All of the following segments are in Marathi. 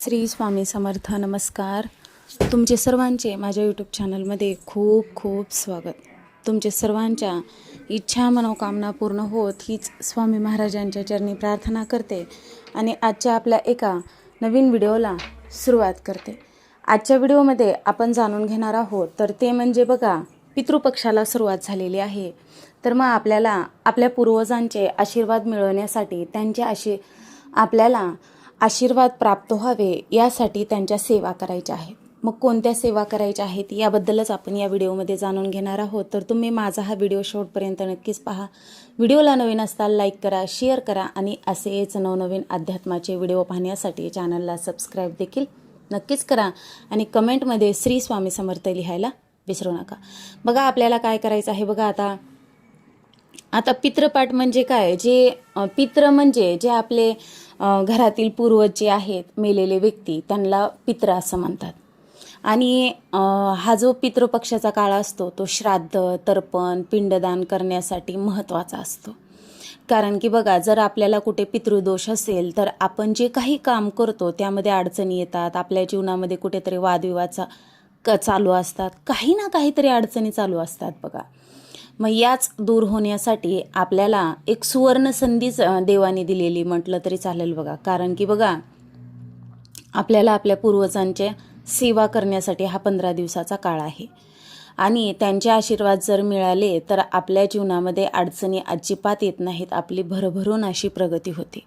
श्री स्वामी समर्थ नमस्कार. तुमचे सर्वांचे माझ्या यूट्यूब चॅनलमध्ये खूप खूप स्वागत. तुमचे सर्वांच्या इच्छा मनोकामना पूर्ण होत हीच स्वामी महाराजांच्या चरणी प्रार्थना करते आणि आजच्या आपल्या एका नवीन व्हिडिओला सुरुवात करते. आजच्या व्हिडिओमध्ये आपण जाणून घेणार आहोत तर ते म्हणजे बघा पितृपक्षाला सुरुवात झालेली आहे. तर मग आपल्याला आपल्या पूर्वजांचे आशीर्वाद मिळवण्यासाठी त्यांचे आशी आपल्याला आशीर्वाद प्राप्त व्हावे यासाठी त्यांच्या सेवा करायच्या आहेत. मग कोणत्या सेवा करायच्या आहेत याबद्दलच आपण या व्हिडिओमध्ये जाणून घेणार आहोत. तर तुम्ही माझा हा व्हिडिओ शेवटपर्यंत नक्कीच पहा. व्हिडिओला नवीन असताल लाईक करा शेअर करा आणि असेच नवनवीन अध्यात्माचे व्हिडिओ पाहण्यासाठी चॅनलला सबस्क्राईब देखील नक्कीच करा आणि कमेंटमध्ये श्री स्वामी समर्थ लिहायला विसरू नका. बघा आपल्याला काय करायचं आहे बघा आता. आता पित्रपाठ म्हणजे काय? जे पित्र म्हणजे जे आपले घरातील पूर्वज जे आहेत मेलेले व्यक्ती त्यांना पित्र असं म्हणतात. आणि हा जो पितृपक्षाचा काळ असतो तो श्राद्ध तर्पण पिंडदान करण्यासाठी महत्त्वाचा असतो. कारण की बघा जर आपल्याला कुठे पितृदोष असेल तर आपण जे काही काम करतो त्यामध्ये अडचणी येतात. आपल्या जीवनामध्ये कुठेतरी वादविवाचा क चालू असतात. काही ना काहीतरी अडचणी चालू असतात बघा. मग याच दूर होण्यासाठी आपल्याला एक सुवर्ण संधीच देवाने दिलेली म्हटलं तरी चालेल बघा. कारण की बघा आपल्याला आपल्या पूर्वजांच्या सेवा करण्यासाठी हा पंधरा दिवसाचा काळ आहे. आणि त्यांचे आशीर्वाद जर मिळाले तर आपल्या जीवनामध्ये अडचणी अजिबात येत नाहीत. आपली भरभरून अशी प्रगती होते.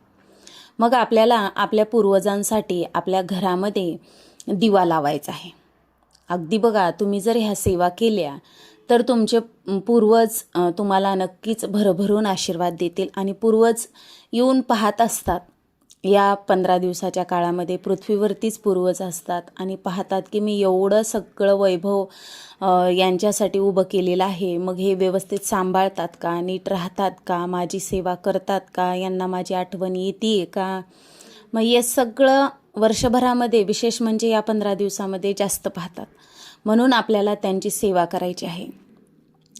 मग आपल्याला आपल्या पूर्वजांसाठी आपल्या घरामध्ये दिवा लावायचा आहे. अगदी बघा तुम्ही जर ह्या सेवा केल्या तर तुमचे पूर्वज तुम्हाला नक्कीच भरभरून आशीर्वाद देतील. आणि पूर्वज येऊन पाहत असतात. या पंधरा दिवसाच्या काळामध्ये पृथ्वीवरतीच पूर्वज असतात आणि पाहतात की मी एवढं सगळं वैभव यांच्यासाठी उभं केलेलं आहे. मग हे व्यवस्थित सांभाळतात का? नीट राहतात का? माझी सेवा करतात का? यांना माझी आठवण येते का? मग हे सगळं वर्षभरामध्ये विशेष म्हणजे या पंधरा दिवसामध्ये जास्त पाहतात. म्हणून आपल्याला त्यांची सेवा करायची आहे.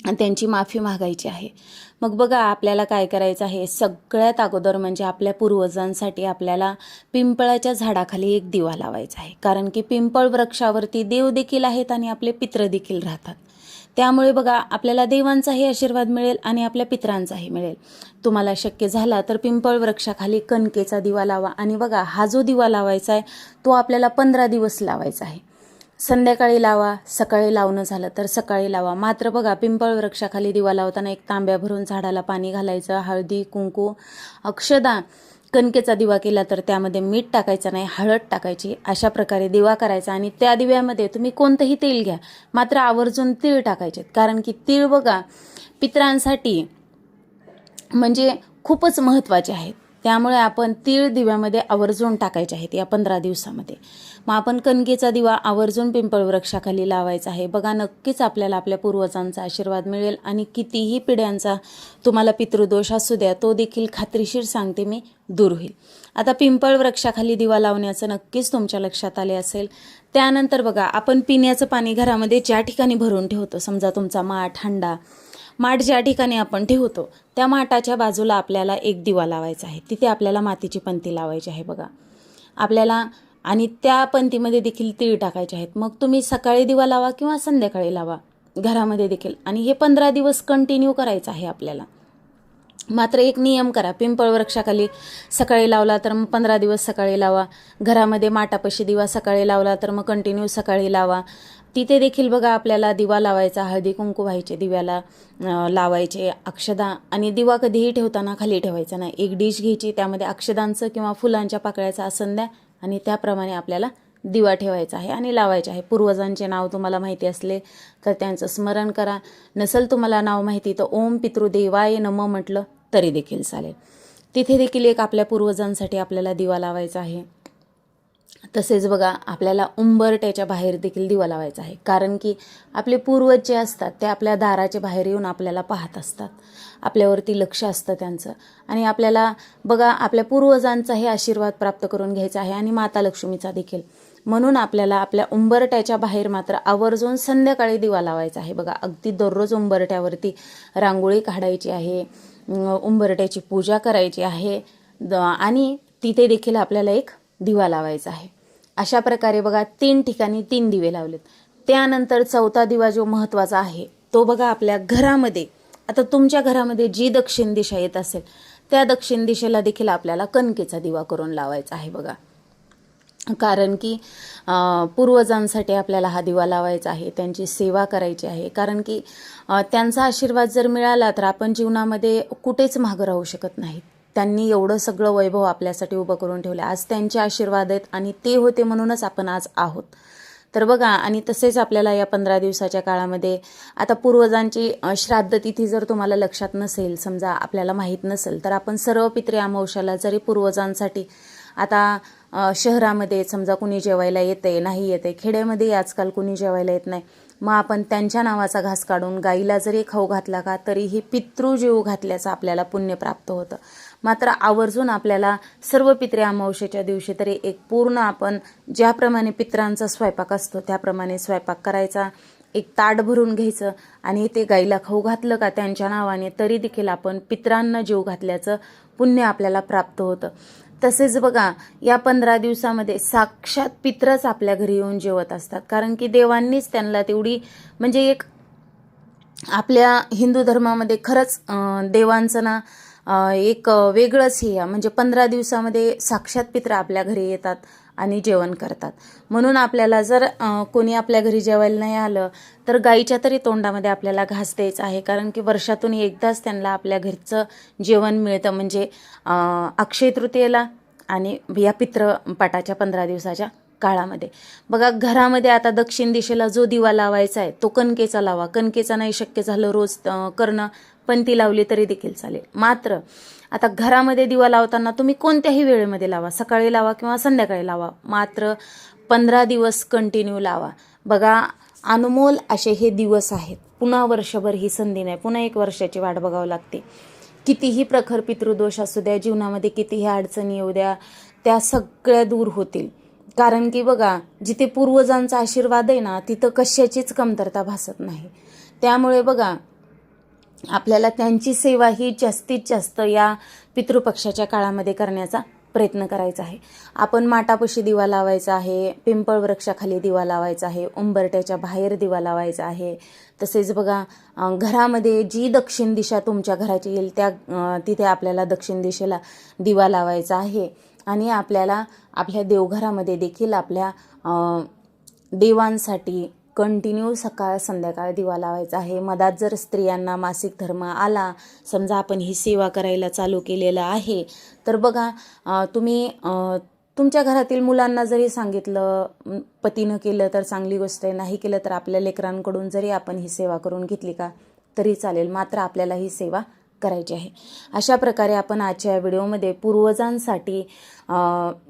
त्यांची माफी मागायची आहे. मग बघा आपल्याला काय करायचं आहे? सगळ्यात अगोदर म्हणजे आपल्या पूर्वजांसाठी आपल्याला पिंपळाच्या झाडाखाली एक दिवा लावायचा आहे. कारण की पिंपळ वृक्षावरती देव देखील आहेत आणि आपले पित्र देखील राहतात. त्यामुळे बघा आपल्याला देवांचाही आशीर्वाद मिळेल आणि आपल्या पित्रांचाही मिळेल. तुम्हाला शक्य झाला तर पिंपळ वृक्षाखाली कणकेचा दिवा लावा. आणि बघा हा जो दिवा लावायचा आहे तो आपल्याला पंधरा दिवस लावायचा आहे. संध्याकाळी लावा सकाळी लावणं झालं तर सकाळी लावा. मात्र बघा पिंपळ वृक्षाखाली दिवा लावताना एक तांब्या भरून झाडाला पाणी घालायचं हळदी कुंकू अक्षदा कणकेचा दिवा केला तर त्यामध्ये मीठ टाकायचं नाही हळद टाकायची. अशा प्रकारे दिवा करायचा आणि त्या दिव्यामध्ये तुम्ही कोणतंही तेल घ्या मात्र आवर्जून तीळ टाकायचे कारण की तीळ बघा पित्रांसाठी म्हणजे खूपच महत्त्वाचे आहेत. त्यामुळे आपण तीळ दिव्यामध्ये आवर्जून टाकायचे आहेत या पंधरा दिवसामध्ये. मग आपण कणकेचा दिवा आवर्जून पिंपळ वृक्षाखाली लावायचा आहे. बघा नक्कीच आपल्याला आपल्या पूर्वजांचा आशीर्वाद मिळेल आणि कितीही पिढ्यांचा तुम्हाला पितृदोष असू द्या तो देखील खात्रीशीर सांगते मी दूर होईल. आता पिंपळ वृक्षाखाली दिवा लावण्याचं नक्कीच तुमच्या लक्षात आले असेल. त्यानंतर बघा आपण पिण्याचं पाणी घरामध्ये ज्या ठिकाणी भरून ठेवतो समजा तुमचा माठ हंडा माठ ज्या ठिकाणी आपण ठेवतो त्या माठाच्या बाजूला आपल्याला एक दिवा लावायचा आहे. तिथे आपल्याला मातीची पंती लावायची आहे बघा. आपल्याला आणि त्या पंतीमध्ये देखील तीळ टाकायचे आहेत. मग तुम्ही सकाळी दिवा लावा किंवा संध्याकाळी लावा घरामध्ये देखील. आणि हे पंधरा दिवस कंटिन्यू करायचं आहे आपल्याला. मात्र एक नियम करा. पिंपळ वृक्षाखाली सकाळी लावला तर मग पंधरा दिवस सकाळी लावा. घरामध्ये माटापशी दिवा सकाळी लावला तर मग कंटिन्यू सकाळी लावा. तिथे देखील बघा आपल्याला दिवा लावायचा हळदी कुंकू व्हायचे दिव्याला लावायचे अक्षदा आणि दिवा कधीही ठेवताना खाली ठेवायचा नाही. एक डिश घ्यायची त्यामध्ये अक्षदांचं किंवा फुलांच्या पाकळ्याचं आसन द्या आणि त्याप्रमाणे आपल्याला दिवा ठेवायचा आहे आणि लावायचे आहे. पूर्वजांचे नाव तुम्हाला माहिती असले तर त्यांचं स्मरण करा. नसेल तुम्हाला नाव माहिती तर ओम पितृदेवाय नम म्हटलं तरी देखील चालेल. तिथे देखील एक आपल्या पूर्वजांसाठी आपल्याला दिवा लावायचा आहे. तसेच बघा आपल्याला उंबरट्याच्या बाहेर देखील दिवा लावायचा आहे. कारण की आपले पूर्वज जे असतात ते आपल्या दाराच्या बाहेर येऊन आपल्याला पाहत असतात. आपल्यावरती लक्ष असतं त्यांचं. आणि आपल्याला बघा आपल्या पूर्वजांचाही आशीर्वाद प्राप्त करून घ्यायचा आहे आणि माता लक्ष्मीचा देखील. म्हणून आपल्याला आपल्या उंबरट्याच्या बाहेर मात्र आवर्जून संध्याकाळी दिवा लावायचा आहे. बघा अगदी दररोज उंबरट्यावरती रांगोळी काढायची आहे उंबरट्याची पूजा करायची आहे द आणि तिथे देखील आपल्याला एक दिवा लावायचा आहे. अशा प्रकारे बघा तीन ठिकाणी तीन दिवे लावलेत. त्यानंतर चौथा दिवा जो महत्त्वाचा आहे तो बघा आपल्या घरामध्ये. आता तुमच्या घरामध्ये जी दक्षिण दिशा येत असेल त्या दक्षिण दिशेला देखील आपल्याला कणकेचा दिवा करून लावायचा आहे बघा. कारण की पूर्वजांसाठी आपल्याला हा दिवा लावायचा आहे त्यांची सेवा करायची आहे. कारण की त्यांचा आशीर्वाद जर मिळाला तर आपण जीवनामध्ये कुठेच मागं राहू शकत नाहीत. त्यांनी एवढं सगळं वैभव आपल्यासाठी उभं करून ठेवलं. आज त्यांचे आशीर्वाद आहेत आणि ते होते म्हणूनच आपण आज आहोत. तर बघा आणि तसेच आपल्याला या पंधरा दिवसाच्या काळामध्ये आता पूर्वजांची श्राद्ध तिथी जर तुम्हाला लक्षात नसेल समजा आपल्याला माहीत नसेल तर आपण सर्व पित्रे अमावश्याला जरी पूर्वजांसाठी आता शहरामध्ये समजा कुणी जेवायला येते नाही येते खेड्यामध्ये आजकाल कुणी जेवायला येत नाही. मग आपण त्यांच्या नावाचा घास काढून गाईला जरी खाऊ घातला का तरीही पितृजीव घातल्याचं आपल्याला पुण्य प्राप्त होतं. मात्र आवर्जून आपल्याला सर्व पित्रे अमावशेच्या दिवशी तरी एक पूर्ण आपण ज्याप्रमाणे पित्रांचा स्वयंपाक असतो त्याप्रमाणे स्वयंपाक करायचा एक ताट भरून घ्यायचं आणि ते गाईला खाऊ घातलं का त्यांच्या नावाने तरी देखील आपण पित्रांना जीव घातल्याचं पुण्य आपल्याला प्राप्त होतं. तसेच बघा या पंधरा दिवसामध्ये साक्षात पित्रच आपल्या घरी येऊन जेवत असतात. कारण की देवांनीच त्यांना तेवढी म्हणजे एक आपल्या हिंदू धर्मामध्ये खरंच देवांचं ना एक वेगळंच हे म्हणजे पंधरा दिवसामध्ये साक्षात पित्र आपल्या घरी येतात आणि जेवण करतात. म्हणून आपल्याला जर कोणी आपल्या घरी जेवायला नाही आलं तर गाईच्या तरी तोंडामध्ये आपल्याला घास द्यायचा आहे. कारण की वर्षातून एकदाच त्यांना आपल्या घरचं जेवण मिळतं. म्हणजे अक्षय तृतीयेला आणि या पित्रपाटाच्या पंधरा दिवसाच्या काळामध्ये. बघा घरामध्ये आता दक्षिण दिशेला जो दिवा लावायचा आहे तो कणकेचा लावा. कणकेचा नाही शक्य झालं रोज करणं पण ती लावली तरी देखील चालेल. मात्र आता घरामध्ये दिवा लावताना तुम्ही कोणत्याही वेळेमध्ये लावा. सकाळी लावा किंवा संध्याकाळी लावा. मात्र पंधरा दिवस कंटिन्यू लावा. बघा अनमोल असे हे दिवस आहेत. पुन्हा वर्षभर ही संधी नाही. पुन्हा एक वर्षाची वाट बघावं लागते. कितीही प्रखर पितृदोष असू द्या जीवनामध्ये कितीही अडचणी येऊ द्या त्या सगळ्या दूर होतील. कारण की बघा जिथे पूर्वजांचा आशीर्वाद आहे ना तिथं कशाचीच कमतरता भासत नाही. त्यामुळे बघा आपल्याला त्यांची सेवा ही जास्तीत जास्त या पितृपक्षाच्या काळामध्ये करण्याचा प्रयत्न करायचा आहे. आपण माटापाशी दिवा लावायचा आहे पिंपळ वृक्षाखाली दिवा लावायचा आहे उंबरट्याच्या बाहेर दिवा लावायचा आहे. तसेच बघा घरामध्ये जी दक्षिण दिशा तुमच्या घराची येईल त्या तिथे आपल्याला दक्षिण दिशेला दिवा लावायचा आहे. आणि आपल्याला आपल्या देवघरामध्ये देखील आपल्या देवांसाठी कंटिन्यू सकाळ संध्याकाळ दिवा लावायचा आहे. मधात जर स्त्रियांना मासिक धर्म आला समजा आपण ही सेवा करायला चालू केलेलं आहे तर बघा तुम्ही तुमच्या घरातील मुलांना जरी सांगितलं पतीनं केलं तर चांगली गोष्ट आहे नाही केलं तर आपल्या लेकरांकडून जरी आपण ही सेवा करून घेतली का तरी चालेल. मात्र आपल्याला ही सेवा करायची आहे. अशा प्रकारे आपण आजच्या या व्हिडिओमध्ये पूर्वजांसाठी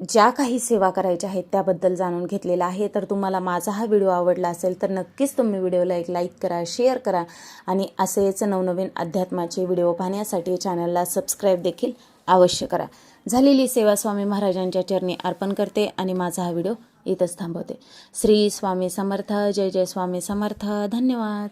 ज्या काही सेवा करायच्या आहेत त्याबद्दल जाणून घेतलेलं आहे. तर तुम्हाला माझा हा व्हिडिओ आवडला असेल तर नक्कीच तुम्ही व्हिडिओला एक लाईक करा शेअर करा आणि असेच नवनवीन अध्यात्माचे व्हिडिओ पाहण्यासाठी चॅनलला सबस्क्राईब देखील अवश्य करा. झालेली सेवा स्वामी महाराजांच्या चरणी अर्पण करते आणि माझा हा व्हिडिओ इथंच थांबवते. श्री स्वामी समर्थ जय जय स्वामी समर्थ. धन्यवाद.